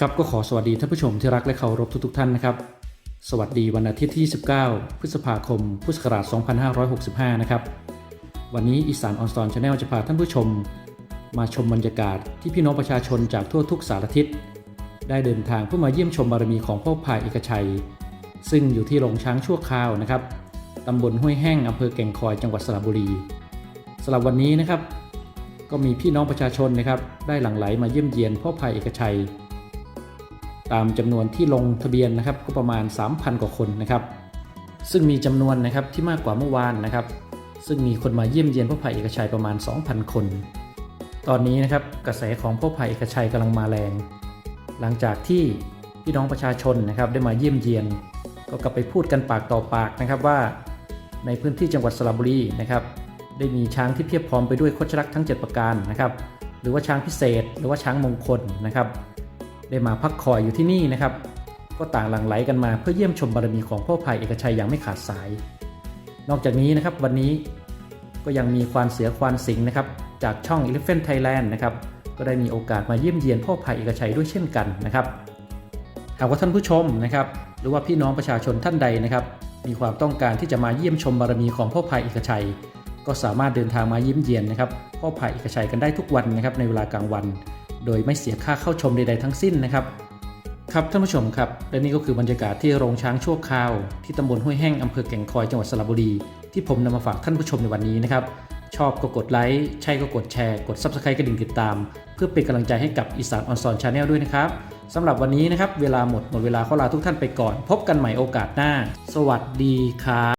ครับก็ขอสวัสดีท่านผู้ชมที่รักและเคารพทุกๆท่านนะครับ สวัสดีวันอาทิตย์ที่ 19 พฤษภาคม พุทธศักราช 2565 นะครับ วันนี้อีสานออนซอนชาแนลจะพาท่านผู้ชม มาชมบรรยากาศที่พี่น้องประชาชนจากทั่วทุกสารทิศ ได้เดินทางเพื่อมาเยี่ยมชมบารมีของพ่อพายเอกชัย ซึ่งอยู่ที่โรงช้างชั่วคราวนะครับตำบลห้วยแห้งอำเภอแก่งคอยจังหวัดสระบุรีสำหรับวันนี้นะครับ ก็มีพี่น้องประชาชนนะครับ ได้หลั่งไหลมาเยี่ยมเยียนพ่อพายเอกชัย ตามจำนวนที่ลงทะเบียนนะครับก็ประมาณ 3,000 กว่าคนนะครับ ซึ่งมีจำนวนนะครับที่มากกว่าเมื่อวานนะครับ ซึ่งมีคนมาเยี่ยมเยียนพ่อพายเอกชัยประมาณ 2,000 คน ตอนนี้นะครับกระแสของพ่อพายเอกชัยกำลังมาแรง หลังจากที่พี่น้องประชาชนนะครับได้มาเยี่ยมเยียน ก็กลับไปพูดกันปากต่อปากนะครับว่า ในพื้นที่จังหวัดสระบุรีนะครับได้มีช้างที่เพียบพร้อมไปด้วยโคชลักษณ์ทั้ง 7 ประการนะครับ หรือว่าช้างพิเศษ หรือว่าช้างมงคลนะครับ ได้มาพักคอยอยู่ที่นี่นะครับ ก็ต่างหลั่งไหลกันมาเพื่อเยี่ยมชมบารมีของพ่อพายเอกชัยอย่างไม่ขาดสาย นอกจากนี้นะครับวันนี้ก็ยังมีควานเสือควานสิงนะครับจากช่อง Elephant Thailand นะครับก็ได้มีโอกาสมาเยี่ยมเยียนพ่อพายเอกชัยด้วยเช่นกันนะครับหากว่าท่านผู้ชมนะครับหรือว่าพี่น้องประชาชนท่านใดนะครับมีความต้องการที่จะมาเยี่ยมชมบารมีของพ่อพายเอกชัย ก็สามารถเดินทางมาเยี่ยมเยียนนะครับพ่อพายเอกชัยกันได้ทุกวันนะครับในเวลากลางวัน โดยไม่เสียค่าเข้าชมใดๆทั้งสิ้นนะครับ ครับท่านผู้ชมครับ และนี่ก็คือบรรยากาศที่โรงช้างชั่วคราว ที่ตำบลห้วยแห้งอำเภอแก่งคอยจังหวัดสระบุรี ที่ผมนำมาฝากท่านผู้ชมในวันนี้นะครับ ชอบก็กดไลค์ใช่ก็กดแชร์กด Subscribe กระดิ่งติดตาม เพื่อเป็นกำลังใจให้กับอีสานออนซอนชาแนลด้วยนะครับสำหรับวันนี้นะครับเวลาหมดหมดเวลาขอลาทุกท่านไปก่อน พบกันใหม่โอกาสหน้า สวัสดีครับ